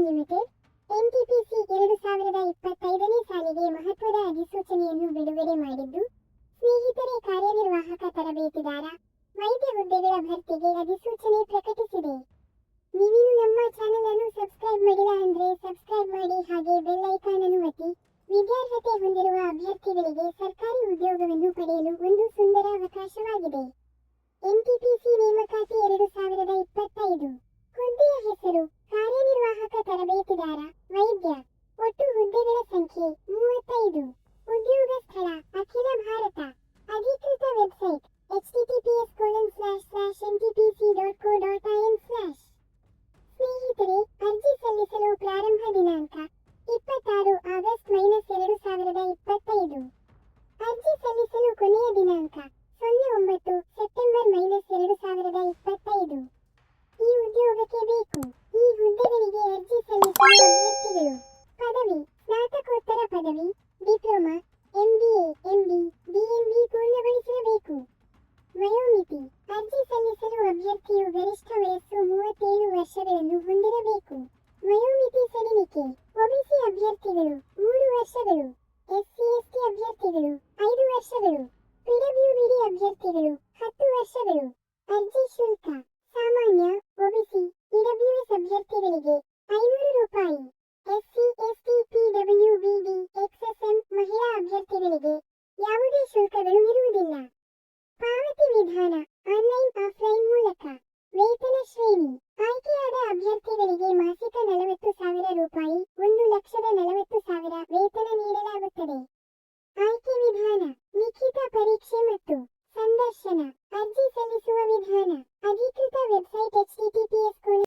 Corporation limited NTPC ಎರಡು ಸಾವಿರದ ಇಪ್ಪತ್ತೈದನೇ ಸಾಲಿಗೆ ಮಹತ್ವದ ಅಧಿಸೂಚನೆಯನ್ನು ಬಿಡುಗಡೆ ಮಾಡಿದ್ದು, ಸ್ನೇಹಿತರೆ ಕಾರ್ಯನಿರ್ವಾಹಕ ತರಬೇತಿದಾರ, ವೈದ್ಯ ಹುದ್ದೆಗಳ ಭರ್ತಿಗೆ ಅಧಿಸೂಚನೆ ಪ್ರಕಟಿಸಿದೆ. ನೀವು ನಮ್ಮ ಚಾನೆಲ್ ಅನ್ನು ಸಬ್ಸ್ಕ್ರೈಬ್ ಮಾಡಿಲ್ಲ ಅಂದ್ರೆ ಸಬ್ಸ್ಕ್ರೈಬ್ ಮಾಡಿ ಹಾಗೆ ಬೆಲ್ ಐಕಾನ್ ಅನ್ನು ಒತ್ತಿ, ವಿದ್ಯಾರ್ಹತೆ ಹೊಂದಿರುವ ಅಭ್ಯರ್ಥಿಗಳಿಗೆ ಸರ್ಕಾರಿ ಉದ್ಯೋಗವನ್ನು ಪಡೆಯಲು ಒಂದು ಸುಂದರ ಅವಕಾಶವಾಗಿದೆ. ಎನ್ಟಿಪಿಸಿ ನೇಮಕಾತಿ ಎರಡು ಸಾವಿರದ ಇಪ್ಪತ್ತೈದು, ಹುದ್ದೆಯ ಹೆಸರು ಸಂಖ್ಯೆ ಮೂವತ್ತೈದು ಉದ್ಯೋಗ ಸ್ಥಳ ಅಖಿಲ ಭಾರತ ಅಧಿಕೃತ website HTTPS colon slash slash NTPC dot co dot IN slash ಸ್ನೇಹಿತರೆ ಅರ್ಜಿ ಸಲ್ಲಿಸಲು ಪ್ರಾರಂಭ ದಿನಾಂಕ ಇಪ್ಪತ್ತಾರು ಆಗಸ್ಟ್ ಮೈನಸ್ ಎರಡು ಸಾವಿರದ ಇಪ್ಪತ್ತೈದು ಅರ್ಜಿ ಸಲ್ಲಿಸಲು ಕೊನೆಯ ದಿನಾಂಕ ಸೊನ್ನೆ ಒಂಬತ್ತು ಸೆಪ್ಟೆಂಬರ್ ಮೈನಸ್ ಎರಡು ಸಾವಿರದ ಇಪ್ಪತ್ತೈದು ಈ ಉದ್ಯೋಗಕ್ಕೆ ಬೇಕು ಈ ಹುದ್ದೆಗಳಿಗೆ ಅರ್ಜಿ ಸಲ್ಲಿಸಲು ಅಭ್ಯರ್ಥಿಗಳು ಹೊಂದಿರಬೇಕು. ವಯೋಮಿತಿ ಸಡಿಲಿಕೆ, ಒಬಿಸಿ ಅಭ್ಯರ್ಥಿಗಳು, ಮೂರು ವರ್ಷಗಳು, ಎಸ್ಸಿ, ಎಸ್ಟಿ ಅಭ್ಯರ್ಥಿಗಳು, ಐದು ವರ್ಷಗಳು ಪಿಡಬ್ಲ್ಯೂಬಿಡಿ ಅಭ್ಯರ್ಥಿಗಳು, ಹತ್ತು ವರ್ಷಗಳು. ಅರ್ಜಿ ಶುಲ್ಕ, ಸಾಮಾನ್ಯ, ಒಬಿಸಿ ಇಡಬ್ಲ್ಯೂಎಸ್ ಅಭ್ಯರ್ಥಿಗಳಿಗೆ ಐನೂರು ರೂಪಾಯಿ. ಎಸ್ಸಿ, ಎಸ್ಟಿ ಪಿಡಬ್ಲ್ಯೂಬಿಡಿ ಎಕ್ಸ್ಎಸ್ಎಂ ಮಹಿಳಾ ಅಭ್ಯರ್ಥಿಗಳಿಗೆ ಯಾವುದೇ ಶುಲ್ಕಗಳು ಇರುವುದಿಲ್ಲ. ಪಾವತಿ ವಿಧಾನ ಆನ್ಲೈನ್, ಆಫ್ಲೈನ್ ಮೂಲಕ. ವೇತನ ಶ್ರೇಣಿ ಲಕ್ಷದ ನಲವತ್ತು ಸಾವಿರ ವೇತನ ನೀಡಲಾಗುತ್ತದೆ. ಆಯ್ಕೆ ವಿಧಾನ, ಲಿಖಿತ ಪರೀಕ್ಷೆ ಮತ್ತು ಸಂದರ್ಶನ, ಅರ್ಜಿ ಸಲ್ಲಿಸುವ ವಿಧಾನ, ಅಧಿಕೃತ ವೆಬ್ಸೈಟ್ ಎಚ್